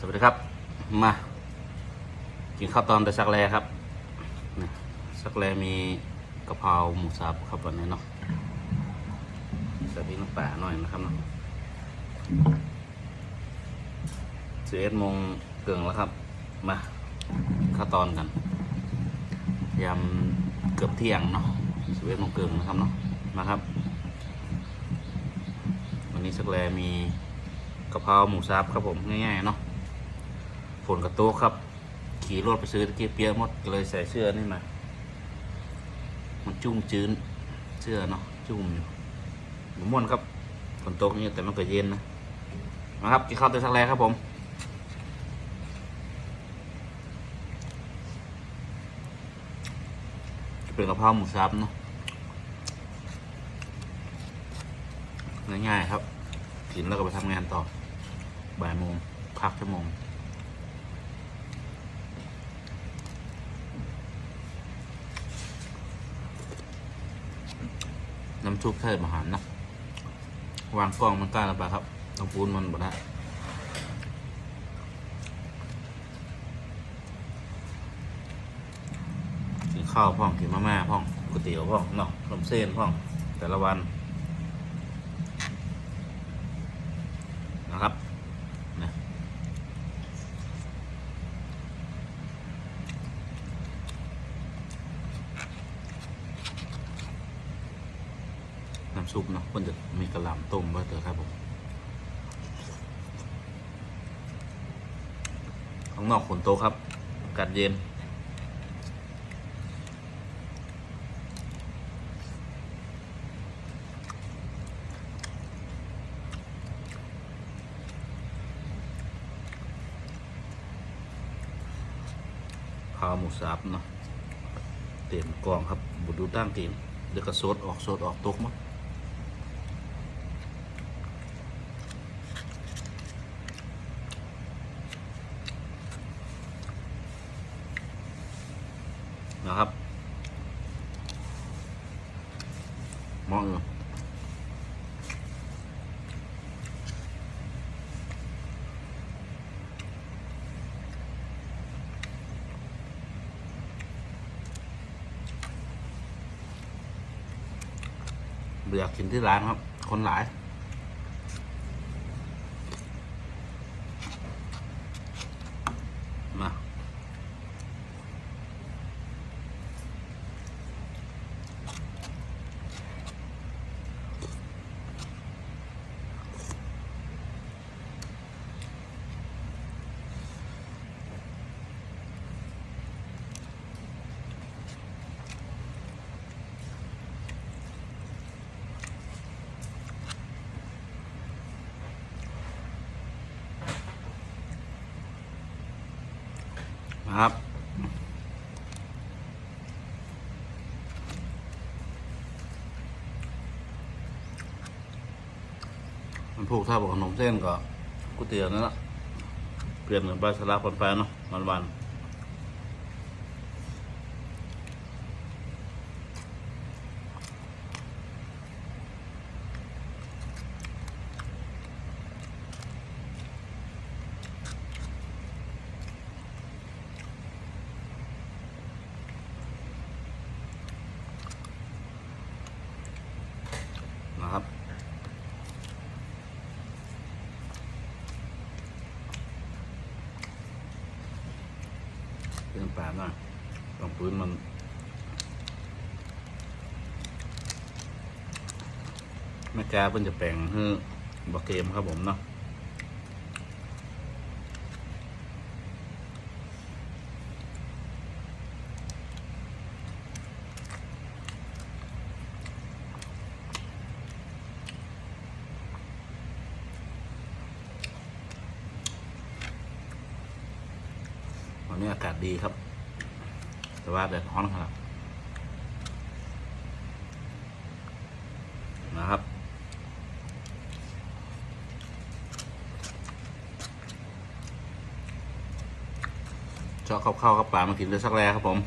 สวัสดีครับ มากินข้าวตอนแต่สักแลครับนี่สักแลมีกะเพราหมูสับครับวันนี้เนาะใส่พริกน้ำปลาหน่อยนะครับเนาะสิบเอ็ดโมงเกิงแล้วครับ มาข้าวตอนกันยำเกือบเที่ยงเนาะสิบเอ็ดโมงเกิงนะครับเนาะมาครับ วันนี้สักแลมีกะเพราหมูสับครับผมง่ายๆเนาะ ฝนกระโต๊ะครับ ขี่รถไปซื้อตะเกียบเปียกหมดก็เลยใส่เสื้อนี่มา มันจุ่มจืนเสื้อเนาะจุ่มอยู่มม่วนครับฝนตกนี่แต่มันก็เย็นนะมาครับกินข้าวเตยสักแลครับผมเป็นกะเพราหมูสับเนาะง่ายๆครับกินแล้วก็ไปทำงานต่อบ่ายโมงพักชั่วโมง ชุบเทศอาหารนะวางกล้องมันกล้าแล้วปะครับต้องปูนมันบ่ได้กินข้าวพ่องกินมาม่าพ่องก๋วยเตี๋ยวพ่องเนาะขนมเส้นพ่อง แต่ละวันนะครับนะน้ำ ซุปเนาะคนจะมีกระหล่ำต้มไว้เถอะครับผมข้างนอกฝนตกครับอากาศเย็นข้าวหมูสับเนาะเต็มกล่องครับบุดูตั้งเต็มเดี๋ยวก็โซดออกโซดออกตกมั้ง นะครับมองอยู่เบื่อกินที่ร้านครับ คนหลาย ครับมันผูกถ้าบอกขนมเส้นก็ก๋วยเตี๋ยวนั่นแหละเปลี่ยนเหมือนใบสลับปนไปเนาะวันวัน เรื่องปลาหน่อยตรงพื้นมันแม่กาเพิ่นจะแปลงให้บะเกมครับผมเนาะ วันนี้อากาศดีครับ แต่ว่าแดดร้อนครับ นะครับ ชอบข้าวๆกับป่ามากินด้วยสักแรกครับผม